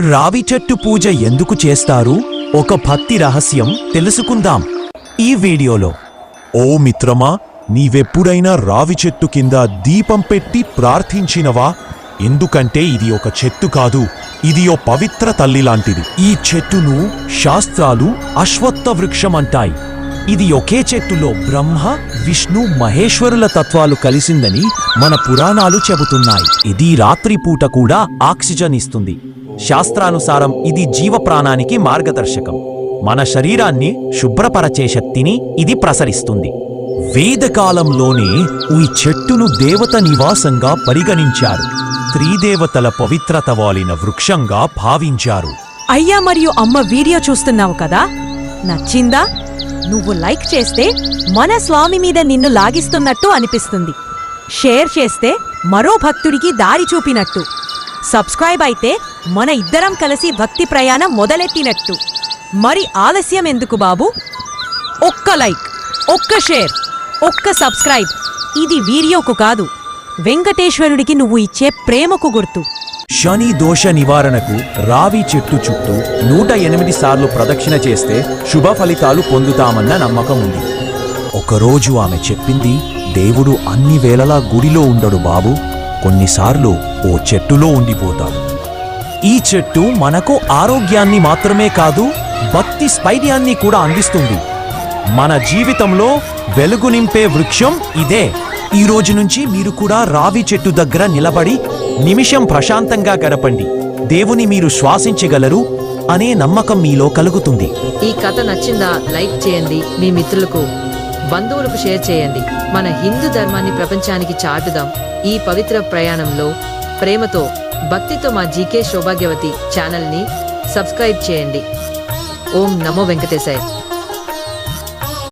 రావి చెట్టు పూజ ఎందుకు చేస్తారు? ఒక భక్తి రహస్యం తెలుసుకుందాం. ఈ వీడియోలో ఓ మిత్రమా నీవెప్పుడైనా రావి చెట్టు కింద దీపం పెట్టి ప్రార్థించినవా? ఎందుకంటే ఇది ఒక చెట్టు కాదు ఇది ఓ పవిత్ర తల్లి లాంటిది. ఈ చెట్టును శాస్త్రాలు అశ్వత్థ వృక్షం అంటాయి. ఇది ఒకే చెట్టులో బ్రహ్మ విష్ణు మహేశ్వరుల తత్వాలు కలిసిందని మన పురాణాలు చెబుతున్నాయి. ఇది రాత్రిపూట కూడా ఆక్సిజన్ ఇస్తుంది. శాస్త్రానుసారం ఇది జీవప్రాణానికి మార్గదర్శకం. మన శరీరాన్ని శుభ్రపరచే శక్తిని ఇది ప్రసరిస్తుంది. వేదకాలంలోనే ఈ చెట్టును దేవత నివాసంగా పరిగణించారు. త్రీదేవతల పవిత్రత వాలిన వృక్షంగా భావించారు. అయ్యా మరియు అమ్మ వీడియో చూస్తున్నావు కదా? నచ్చిందా? నువ్వు లైక్ చేస్తే మన స్వామి మీద నిన్ను లాగిస్తున్నట్టు అనిపిస్తుంది. షేర్ చేస్తే మరో భక్తుడికి దారి చూపినట్టు. సబ్స్క్రైబ్ అయితే మన ఇద్దరం కలిసి భక్తి ప్రయాణం మొదలెట్టినట్టు. మరి ఆలస్యం ఎందుకు బాబు? ఒక్క లైక్ ఒక్క షేర్ ఒక్క సబ్స్క్రైబ్. ఇది వీర్యోకు కాదు వెంకటేశ్వరుడికి నువ్వు ఇచ్చే ప్రేమకు గుర్తు. శని దోష నివారణకు రావి చెట్టు చుట్టూ నూట ఎనిమిది సార్లు ప్రదక్షిణ చేస్తే శుభ ఫలితాలు పొందుతామన్న నమ్మకం ఉంది. ఒకరోజు ఆమె చెప్పింది దేవుడు అన్ని వేళలా గుడిలో ఉండడు బాబు. కొన్నిసార్లు ఓ చెట్టులో ఉండిపోతాడు ఈ చెట్టు మనకు ఆరోగ్యాన్ని మాత్రమే కాదు భక్తి స్థైర్యాన్ని కూడా అందిస్తుంది. మన జీవితంలో వెలుగు నింపే వృక్షం ఇదే. ఈ రోజు నుంచి మీరు కూడా రావి చెట్టు దగ్గర నిలబడి నిమిషం ప్రశాంతంగా గడపండి. దేవుని మీరు శ్వాసించగలరు అనే నమ్మకం మీలో కలుగుతుంది. ఈ కథ నచ్చిందా? లైక్ చేయండి. మీ మిత్రులకు బంధువులకు షేర్ చేయండి. మన హిందూ ధర్మాన్ని ప్రపంచానికి చాటుదాం. ఈ పవిత్ర ప్రయాణంలో ప్రేమతో భక్తితో మా జీకే సౌభాగ్యవతి ఛానల్ని సబ్స్క్రైబ్ చేయండి. ఓం నమో వెంకటేశాయ్.